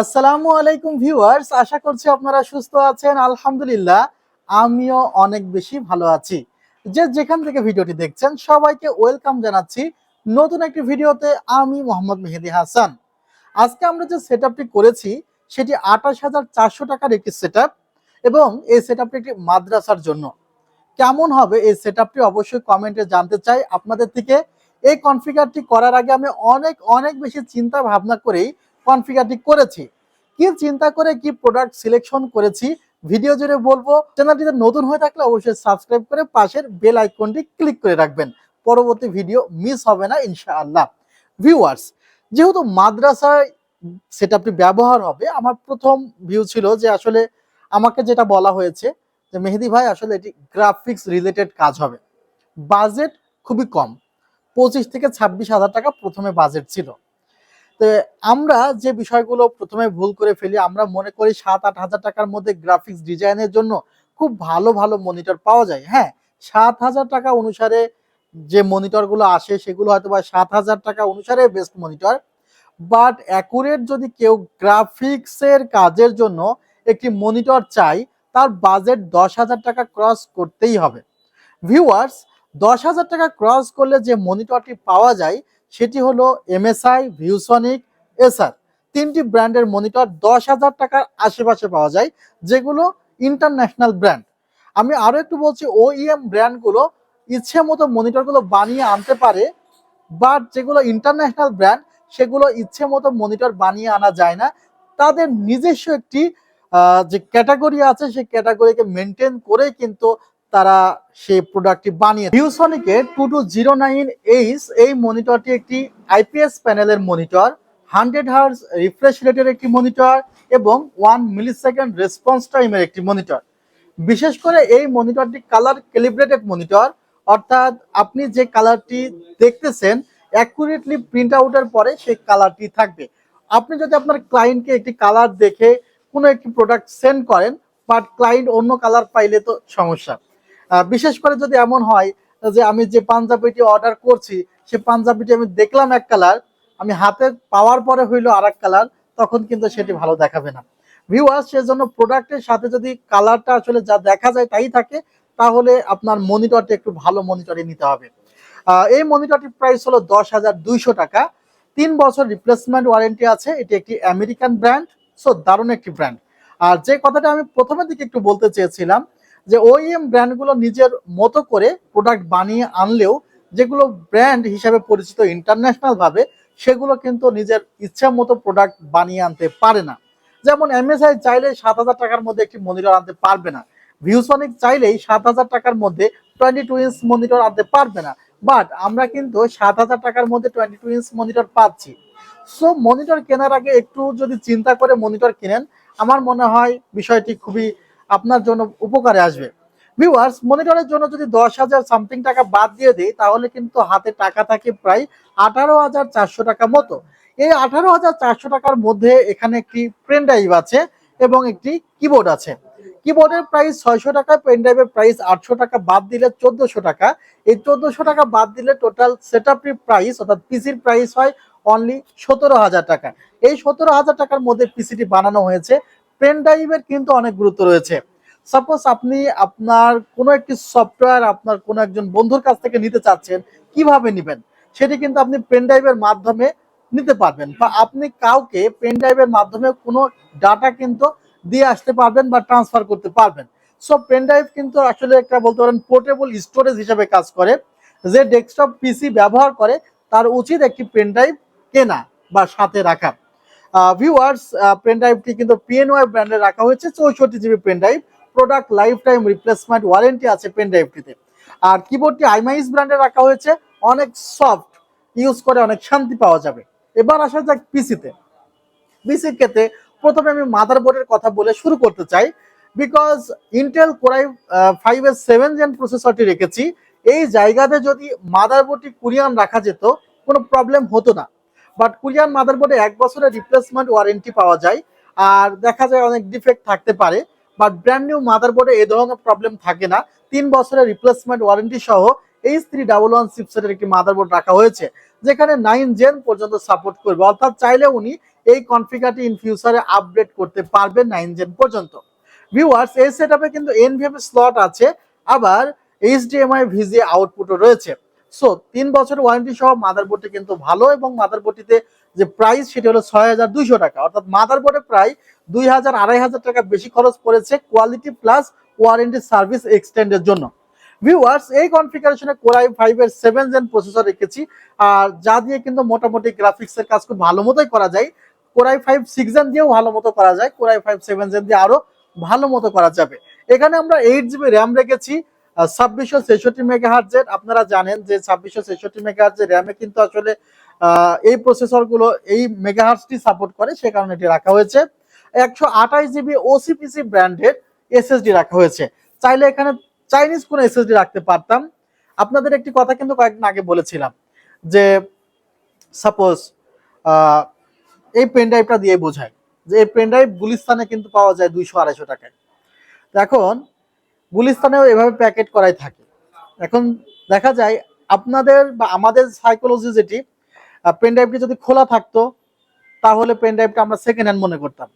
আসসালামু আলাইকুম ভিউয়ার্স, আশা করছি আপনারা সুস্থ আছেন। আলহামদুলিল্লাহ, আমিও অনেক বেশি ভালো আছি। যে যেখান থেকে ভিডিওটি দেখছেন, সবাইকে ওয়েলকাম জানাচ্ছি নতুন একটি ভিডিওতে আমি মোহাম্মদ মেহেদি হাসান। আজকে আমরা যে সেট করেছি, সেটি আঠাশ হাজার চারশো টাকার একটি সেট এবং এই সেট একটি মাদ্রাসার জন্য। কেমন হবে এই সেট অবশ্যই কমেন্টে জানতে চাই। আপনাদের থেকে এই কনফিগারটি করার আগে আমি অনেক অনেক বেশি চিন্তা ভাবনা করেই কনফিগারটি করেছি। কি চিন্তা করে কি প্রোডাক্ট সিলেকশন করেছি ভিডিও জুড়ে বলব। চ্যানেলটিতে নতুন হয়ে থাকলে অবশ্যই সাবস্ক্রাইব করে পাশের বেল আইকনটি ক্লিক করে রাখবেন। পরবর্তী ভিডিও মিস হবে না, ইনশাআল্লাহ। ভিউয়ার্স যেহেতু মাদ্রাসায় সেটআপটি ব্যবহার হবে, আমার প্রথম ভিউ ছিল যে আসলে আমাকে যেটা বলা হয়েছে যে, মেহেদি ভাই, আসলে এটি গ্রাফিক্স রিলেটেড কাজ হবে। বাজেট খুবই কম। পঁচিশ থেকে ছাব্বিশ হাজার টাকা প্রথমে বাজেট ছিল। তো আমরা যে বিষয়গুলো প্রথমে ভুল করে ফেলি, আমরা মনে করি সাত আট হাজার টাকার মধ্যে গ্রাফিক্স ডিজাইনের জন্য খুব ভালো ভালো মনিটর পাওয়া যায়। হ্যাঁ সাত হাজার টাকা অনুসারে যে মনিটরগুলো আসে, সেগুলো হয়তো বা সাত হাজার টাকা অনুসারে বেস্ট মনিটর বাট অ্যাকুরেট যদি কেউ গ্রাফিক্সের কাজের জন্য একটি মনিটর চাই তার বাজেট দশ হাজার টাকা ক্রস করতেই হবে। ভিউয়ার্স দশ হাজার টাকা ক্রস করলে যে মনিটরটি পাওয়া যায় সেটি হলো এমএসআই ভিউসনিক এসআর তিনটি ব্র্যান্ডের মনিটর দশ হাজার টাকার আশেপাশে পাওয়া যায়, যেগুলো ইন্টারন্যাশনাল ব্র্যান্ড আমি আরও একটু বলছি ওইএম ব্র্যান্ডগুলো ইচ্ছে মতো মনিটরগুলো বানিয়ে আনতে পারে বাট যেগুলো ইন্টারন্যাশনাল ব্র্যান্ড সেগুলো ইচ্ছে মতো মনিটর বানিয়ে আনা যায় না। তাদের নিজস্ব একটি যে ক্যাটাগরি আছে, সেই ক্যাটাগরিকে মেনটেন করে কিন্তু তারা সেই প্রোডাক্টটি বানিয়ে ভিউসনিকের two two zero nine H এই মনিটরটি একটি আইপিএস প্যানেলের মনিটর হান্ড্রেড হার্স রিফ্রেশ রেটের একটি মনিটর এবং ওয়ান মিলি সেকেন্ড রেসপন্স টাইমের একটি মনিটর বিশেষ করে এই মনিটরটি কালার ক্যালিব্রেটেড মনিটর অর্থাৎ আপনি যে কালারটি দেখতেছেন অ্যাকুরেটলি প্রিন্ট আউটের পরে সেই কালারটি থাকবে। আপনি যদি আপনার ক্লায়েন্টকে একটি কালার দেখে কোনো একটি প্রোডাক্ট সেন্ড করেন বাট ক্লায়েন্ট অন্য কালার পাইলে তো সমস্যা। বিশেষ করে যদি এমন হয় যে আমি যে পাঞ্জাবিটি অর্ডার করছি, সে পাঞ্জাবিটি আমি দেখলাম এক কালার আমি হাতে পাওয়ার পরে হইল আর কালার তখন কিন্তু সেটি ভালো দেখাবে না। ভিউয়ার্স সেজন্য প্রোডাক্টের সাথে যদি কালারটা আসলে যা দেখা যায় তাই থাকে, তাহলে আপনার মনিটরটি একটু ভালো মনিটরে নিতে হবে। এই মনিটরটির প্রাইস হলো দশ হাজার দুইশো টাকা। তিন বছর রিপ্লেসমেন্ট ওয়ারেন্টি আছে, এটি একটি আমেরিকান ব্র্যান্ড সো দারুণ একটি ব্র্যান্ড আর যে কথাটা আমি প্রথমের দিকে একটু বলতে চেয়েছিলাম যে ওইএম ব্র্যান্ডগুলো নিজের মতো করে প্রোডাক্ট বানিয়ে আনলেও যেগুলো ব্র্যান্ড হিসাবে পরিচিত ইন্টারন্যাশনাল ভাবে, সেগুলো কিন্তু নিজের ইচ্ছা মতো প্রোডাক্ট বানিয়ে আনতে পারে না। যেমন এমএসআই চাইলে সাত হাজার টাকার মধ্যে একটি মনিটর আনতে পারবে না। ভিউসনিক চাইলেই সাত হাজার টাকার মধ্যে টোয়েন্টি টু ইঞ্চ মনিটর আনতে পারবে না। বাট আমরা কিন্তু সাত হাজার টাকার মধ্যে টোয়েন্টি টু ইঞ্চ মনিটর পাচ্ছি। সো মনিটর কেনার আগে একটু যদি চিন্তা করে মনিটর কিনেন, আমার মনে হয় বিষয়টি খুবই আপনার জন্য উপকারে আসবে। ভিউয়ার্স মনিটরের জন্য যদি দশ হাজার সামথিং টাকা বাদ দিয়ে দিই, তাহলে কিন্তু হাতে টাকা থাকে প্রায় আঠারো হাজার চারশো টাকা মতো। এই আঠারো হাজার চারশো টাকার মধ্যে এখানে একটি পেন ড্রাইভ আছে এবং একটি কিবোর্ড আছে। কিবোর্ডের প্রাইস ছয়শো টাকা পেন ড্রাইভের প্রাইস আটশো টাকা, বাদ দিলে চোদ্দশো টাকা। এই চোদ্দশো টাকা বাদ দিলে টোটাল সেট প্রাইস অর্থাৎ পিসির প্রাইস হয় অনলি সতেরো হাজার টাকা। এই সতেরো হাজার টাকার মধ্যে পিসিটি বানানো হয়েছে। পেন ড্রাইভের কিন্তু অনেক গুরুত্ব রয়েছে। সাপোজ আপনি আপনার কোনো একটি সফটওয়্যার আপনার কোনো একজন বন্ধুর কাছ থেকে নিতে চাচ্ছেন, কীভাবে নেবেন? সেটি কিন্তু আপনি পেন ড্রাইভের মাধ্যমে নিতে পারবেন বা আপনি কাউকে পেন ড্রাইভের মাধ্যমে কোনো ডাটা কিন্তু দিয়ে আসতে পারবেন বা ট্রান্সফার করতে পারবেন। সো পেন ড্রাইভ কিন্তু আসলে একটা বলতে পারেন পোর্টেবল স্টোরেজ হিসেবে কাজ করে, যে ডেস্কটপ পিসি ব্যবহার করে, তার উচিত একটি পেন ড্রাইভ কেনা বা সাথে রাখা। ভিউয়ার্স পেন ড্রাইভটি কিন্তু পিএনওয়াই ব্র্যান্ডে রাখা হয়েছে, চৌষট্টি GB pen drive product life time replacement warranty আছে পেন ড্রাইভটিতে আর কিবোর্ডটি আইমাইস ব্র্যান্ডে রাখা হয়েছে, অনেক সফট ইউজ করে অনেক শান্তি পাওয়া যাবে। এবার আসা যাক পিসিতে পিসির ক্ষেত্রে প্রথমে আমি মাদারবোর্ডের কথা বলে শুরু করতে চাই because Intel core i five এর সেভেন জেন প্রসেসরটি রেখেছি, এই জায়গাতে যদি মাদারবোর্ডটি কুরিয়ান রাখা যেত, কোনো প্রবলেম হতো না। বাট কুরিয়ান মাদারবোর্ডে এক বছরের রিপ্লেসমেন্ট ওয়ারেন্টি পাওয়া যায়। আর দেখা যায় অনেক ডিফেক্ট থাকতে পারে। বাট ব্র্যান্ড নিউ মাদারবোর্ডে এই ধরনের প্রবলেম থাকে না। তিন বছরের রিপ্লেসমেন্ট ওয়ারেন্টি সহ এইচ থ্রি ডাবল ওয়ান চিপসেটের একটি মাদারবোর্ড রাখা হয়েছে। যেখানে নাইন জেন পর্যন্ত সাপোর্ট করবে। অর্থাৎ চাইলে উনি এই কনফিগারটি ইন ফিউচারে আপডেট করতে পারবেন নাইন জেন পর্যন্ত। ভিউয়ার্স এই সেটআপে কিন্তু এনভিএম স্লট আছে। আবার এইচডিএমআই ভিজি আউটপুটও রয়েছে। সো তিন বছরের ওয়ারেন্টি সহ মাদারবোর্ডটি কিন্তু ভালো এবং মাদারবোর্ডটিতে যে প্রাইস সেটি হলো ছয় হাজার দুইশো টাকা। অর্থাৎ মাদারবোর্ডে প্রায় দুই হাজার আড়াই হাজার টাকা বেশি খরচ পড়েছে কোয়ালিটি প্লাস ওয়ারেন্টি সার্ভিস এক্সটেন্ডের জন্য। ভিউয়ার্স এই কনফিগারেশনে কোরাই ফাইভ এর সেভেন জেন প্রসেসর রেখেছি। আর যা দিয়ে কিন্তু মোটামুটি গ্রাফিক্সের কাজ খুব ভালো মতোই করা যায়। কোরাই ফাইভ সিক্স জেন দিয়েও ভালো মতো করা যায়। কোরাই ফাইভ সেভেন জেন দিয়ে আরও ভালো মতো করা যাবে। এখানে আমরা এইট জিবি র্যাম রেখেছি। ছাব্বিশশো ছেষট্টি মেগা হার্জের আপনারা জানেন যে ছাব্বিশশো ছেষট্টি মেগা হার্জের র্যামে কিন্তু আসলে এই প্রসেসরগুলো এই মেগা হার্জটি সাপোর্ট করে, সে কারণে এটি রাখা হয়েছে। একশো আঠাশ জিবি ওসিপিসি ব্র্যান্ডের এসএসডি রাখা হয়েছে। চাইলে এখানে চাইনিজ কোনো এসএসডি রাখতে পারতাম। আপনাদের একটি কথা কিন্তু কয়েকদিন আগে বলেছিলাম যে সাপোজ এই পেন ড্রাইভটা দিয়ে বোঝায় যে, এই পেন ড্রাইভ গুলিস্তানে কিন্তু পাওয়া যায় দুইশো আড়াইশো টাকায়। এখন গুলিস্তানেও এভাবে প্যাকেট করাই থাকে। এখন দেখা যায় আপনাদের বা আমাদের সাইকোলজি যেটি পেন ড্রাইভটি যদি খোলা থাকতো, তাহলে পেন ড্রাইভটা আমরা সেকেন্ড হ্যান্ড মনে করতাম।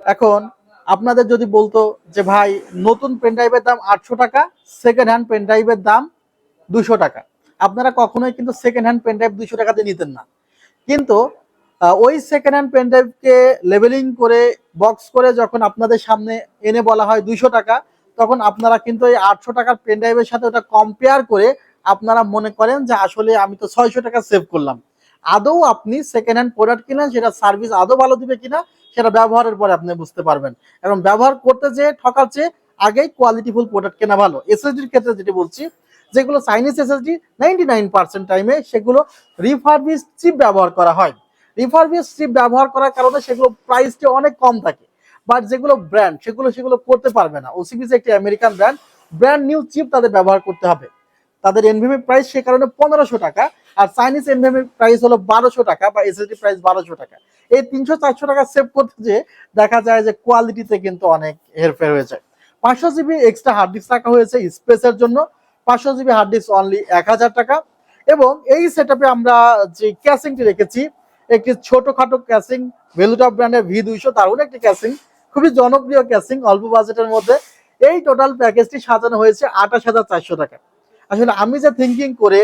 এখন আপনাদের যদি বলতো যে, ভাই, নতুন পেন ড্রাইভের দাম আটশো টাকা সেকেন্ড হ্যান্ড পেন ড্রাইভের দাম দুশো টাকা। আপনারা কখনোই কিন্তু সেকেন্ড হ্যান্ড পেন ড্রাইভ দুশো টাকাতে নিতেন না। কিন্তু ওই সেকেন্ড হ্যান্ড পেন ড্রাইভকে লেভেলিং করে বক্স করে যখন আপনাদের সামনে এনে বলা হয় দুইশো টাকা তখন আপনারা কিন্তু এই আটশো টাকার পেন ড্রাইভের সাথে ওটা কম্পেয়ার করে আপনারা মনে করেন যে আসলে আমি তো ছয়শো টাকা সেভ করলাম। আদৌ আপনি সেকেন্ড হ্যান্ড প্রোডাক্ট কিনা সেটা সার্ভিস আদৌ ভালো দিবে কিনা, সেটা ব্যবহারের পরে আপনি বুঝতে পারবেন। এবং ব্যবহার করতে যে ঠকার চেয়ে আগেই কোয়ালিটিফুল প্রোডাক্ট কেনা ভালো। এসএসডির ক্ষেত্রে যেটি বলছি, যেগুলো Chinese SSD ninety nine percent টাইমে সেগুলো রিফারবিস চিপ ব্যবহার করা হয়। রিফারবিস চিপ ব্যবহার করার কারণে সেগুলো প্রাইসটি অনেক কম থাকে। বাট যেগুলো ব্র্যান্ড, সেগুলো সেগুলো করতে পারবে না। ওসিবিস একটি American brand brand new chip তাদের ব্যবহার করতে হবে। তাদের এনভিএম প্রাইস সে কারণে পনেরোশো টাকা আর চাইনিজ এনভিএম প্রাইস হলো বারোশো টাকা বা এসএসডি প্রাইস বারোশো টাকা। এই তিনশো চারশো টাকা সেভ করতে যে দেখা যায় যে কোয়ালিটিতে কিন্তু অনেক হেরফের হয়ে যায় পাঁচশো জিবি এক্সট্রা হার্ড ডিস্ক রাখা হয়েছে স্পেসের জন্য। পাঁচশো জিবি হার্ড ডিস্ক অনলি এক হাজার টাকা। এবং এই সেটআপে আমরা যে ক্যাসিংটি রেখেছি, একটি ছোটখাটো ক্যাসিং ভেলুটপ ব্র্যান্ডের ভি দুইশো, দারুণ একটি ক্যাসিং খুবই জনপ্রিয় ক্যাসিং অল্প বাজেটের মধ্যে। এই টোটাল প্যাকেজটি সাজানো হয়েছে আঠাশ হাজার চারশো টাকা আসলে আমি যে থিঙ্কিং করে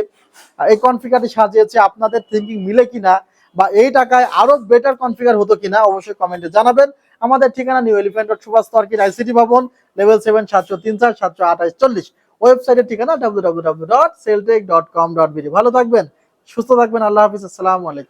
এই কনফিগারটি সাজিয়েছি, আপনাদের থিঙ্কিং মিলে কিনা বা এই টাকায় আরও বেটার কনফিগার হতো কিনা অবশ্যই কমেন্টে জানাবেন। আমাদের ঠিকানা নিউ এলিফেন্ট রোড সুভাষ তর্কির আইসিটি ভবন লেভেল সেভেন সাতশো তিন চার, সাতশো আঠাশ চল্লিশ। ওয়েবসাইটের ঠিকানা W W W dot celltech dot com dot BD ভালো থাকবেন, সুস্থ থাকবেন, আল্লাহ হাফিজ, আসসালামু আলাইকুম।